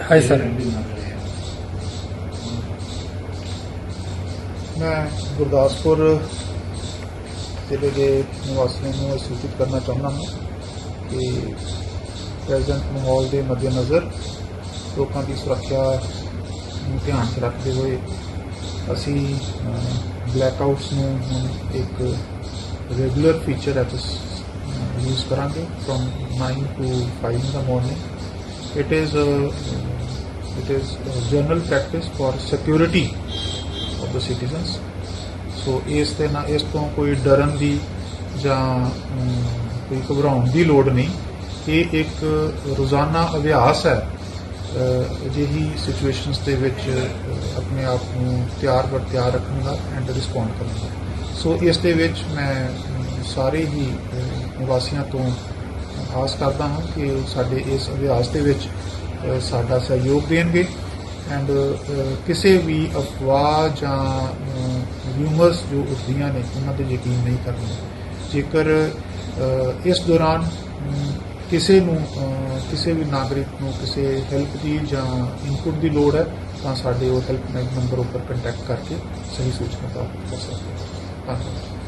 Hi sir ਮੈਂ ਗੁਰਦਾਸਪੁਰ ਜ਼ਿਲ੍ਹੇ ਦੇ ਨਿਵਾਸੀਆਂ ਨੂੰ ਇਹ ਸੂਚਿਤ ਕਰਨਾ ਚਾਹੁੰਦਾ ਹਾਂ ਕਿ ਪ੍ਰੈਜ਼ੈਂਟ ਮਾਹੌਲ ਦੇ ਮੱਦੇਨਜ਼ਰ ਲੋਕਾਂ ਦੀ ਸੁਰੱਖਿਆ ਨੂੰ ਧਿਆਨ 'ਚ ਰੱਖਦੇ ਹੋਏ ਅਸੀਂ ਬਲੈਕਆਊਟਸ ਨੂੰ ਹੁਣ ਇੱਕ ਰੈਗੂਲਰ ਫੀਚਰ ਐਟ ਯੂਜ਼ ਕਰਾਂਗੇ from 9 to 5 in the morning it is it is general practice for security of the citizens. So ਇਸ ਤੇ ਨਾ ਇਸ ਤੋਂ ਕੋਈ ਡਰਨ ਦੀ ਜਾਂ ਕੋਈ ਘਬਰਾਉਣ ਦੀ ਲੋੜ ਨਹੀਂ। ਇਹ ਇੱਕ ਰੋਜ਼ਾਨਾ ਅਭਿਆਸ ਹੈ। ਅਜਿਹੀ ਸਿਚੁਏਸ਼ਨਸ ਦੇ ਵਿੱਚ ਆਪਣੇ ਆਪ ਨੂੰ ਤਿਆਰ ਬਰ ਤਿਆਰ ਰੱਖਣ ਦਾ ਐਂਡ ਰਿਸਪੌਂਡ ਕਰਨ ਦਾ। ਸੋ ਇਸ ਦੇ ਵਿੱਚ ਮੈਂ ਸਾਰੇ ਹੀ ਨਿਵਾਸੀਆਂ ਤੋਂ ਆਸ ਕਰਦਾ ਹਾਂ ਕਿ ਉਹ ਸਾਡੇ ਇਸ ਅਭਿਆਸ ਦੇ ਵਿੱਚ ਸਾਡਾ ਸਹਿਯੋਗ ਦੇਣਗੇ ਐਂਡ ਕਿਸੇ ਵੀ ਅਫਵਾਹ ਜਾਂ ਰਿਊਮਰਸ ਜੋ ਉੱਠਦੀਆਂ ਨੇ, ਉਹਨਾਂ ਤੇ ਯਕੀਨ ਨਹੀਂ ਕਰਨਾ ਜੇਕਰ ਇਸ ਦੌਰਾਨ ਕਿਸੇ ਨੂੰ ਕਿਸੇ ਵੀ ਨਾਗਰਿਕ ਨੂੰ ਕਿਸੇ ਹੈਲਪ ਦੀ ਜਾਂ ਇਨਪੁਟ ਦੀ ਲੋੜ ਹੈ, ਤਾਂ ਸਾਡੇ ਉਹ ਹੈਲਪਲਾਈਨ ਨੰਬਰ ਉੱਪਰ ਕੰਟੈਕਟ ਕਰਕੇ ਸਹੀ ਸੂਚਨਾ ਪ੍ਰਾਪਤ ਕਰ ਸਕਦੇ ਹੋ। ਧੰਨਵਾਦ।